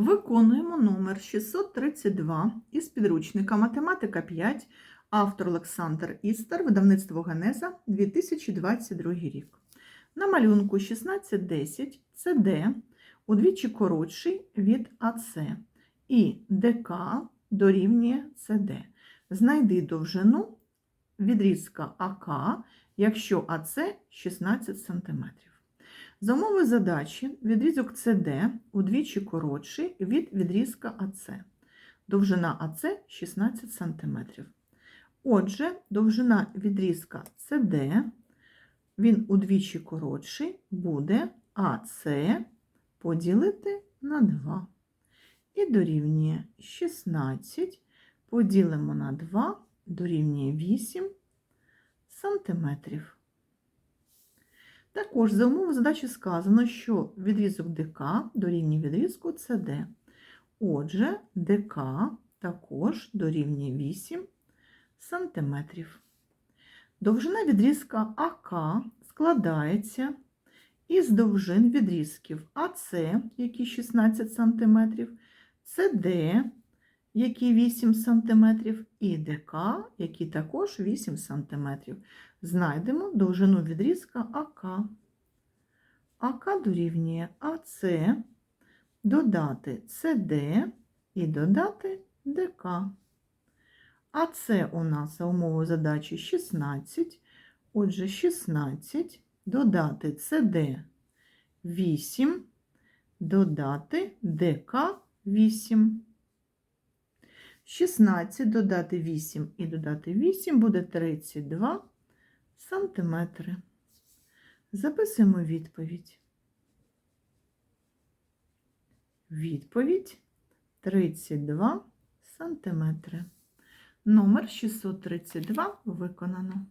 Виконуємо номер 632 із підручника Математика 5, автор Олександр Істер, видавництво Генеза, 2022 рік. На малюнку 1610 ЦД удвічі коротший від АЦ і ДК дорівнює ЦД. Знайди довжину відрізка АК, якщо АЦ 16 см. За умови задачі відрізок CD удвічі коротший від відрізка АЦ. Довжина АЦ 16 см. Отже, довжина відрізка CD, він удвічі коротший, буде АЦ поділити на 2. І дорівнює 16 поділимо на 2, дорівнює 8 сантиметрів. Також за умови задачі сказано, що відрізок ДК дорівнює відрізку CD. Отже, ДК також дорівнює 8 см. Довжина відрізка АК складається із довжин відрізків АС, які 16 см, СД, які 8 см, і ДК, які також 8 см. Знайдемо довжину відрізка АК. АК дорівнює АС, додати СД і додати ДК. АС у нас за умовою задачі 16. Отже, 16 додати СД 8, додати ДК 8. 16 додати 8 і додати 8 буде 32 сантиметри. Записуємо відповідь. Відповідь 32 сантиметри. Номер 632 виконано.